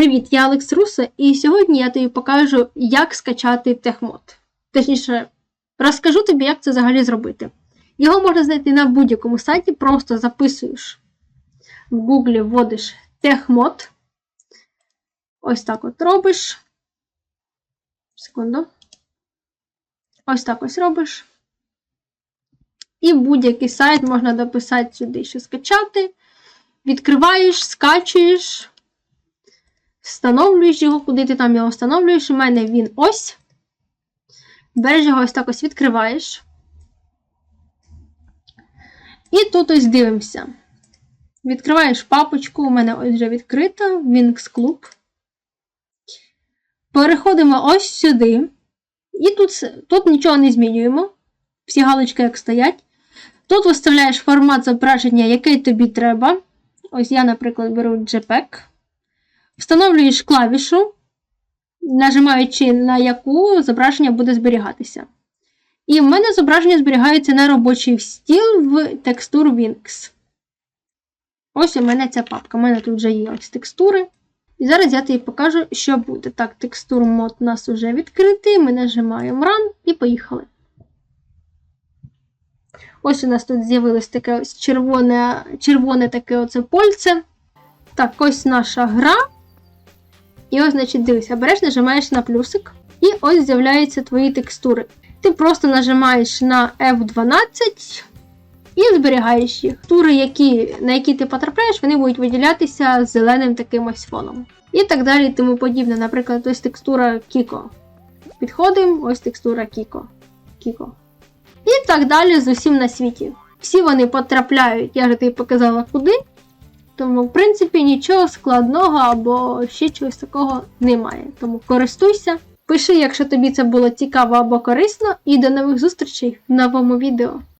Привіт, я Алекс Руsso, і сьогодні я тобі покажу, як скачати техмод. Точніше, розкажу тобі, як це взагалі зробити. Його можна знайти на будь-якому сайті, просто записуєш в Google, вводиш техмод. Ось так от робиш. Секунду. Ось так ось робиш. І будь-який сайт можна дописати сюди, що скачати. Відкриваєш, скачуєш, встановлюєш його, куди ти там його встановлюєш. У мене він ось. Береш його ось так ось відкриваєш. І тут ось дивимося. Відкриваєш папочку, у мене ось вже відкрита, Winx Club. Переходимо ось сюди. І тут, тут нічого не змінюємо. Всі галочки як стоять. Тут виставляєш формат зображення, який тобі треба. Ось я, наприклад, беру JPEG. Встановлюєш клавішу, нажимаючи на яку зображення буде зберігатися. І в мене зображення зберігається на робочий стіл в текстур Winx. Ось у мене ця папка. У мене тут вже є ось текстури. І зараз я тобі покажу, що буде. Так, текстур мод у нас вже відкритий. Ми нажимаємо Run і поїхали. Ось у нас тут з'явилось таке ось червоне червоне таке оце польце. Так, ось наша гра. І ось, значить, дивися, береш, нажимаєш на плюсик, і ось з'являються твої текстури. Ти просто нажимаєш на F12 і зберігаєш їх. Тури, які, на які ти потрапляєш, вони будуть виділятися зеленим таким ось фоном. І так далі, і тому подібне. Наприклад, ось текстура Кіко. Підходимо, ось текстура Кіко. Кіко. І так далі з усім на світі. Всі вони потрапляють, я вже тобі показала куди. Тому, в принципі, нічого складного або ще чогось такого немає. Тому користуйся. Пиши, якщо тобі це було цікаво або корисно, і до нових зустрічей в новому відео.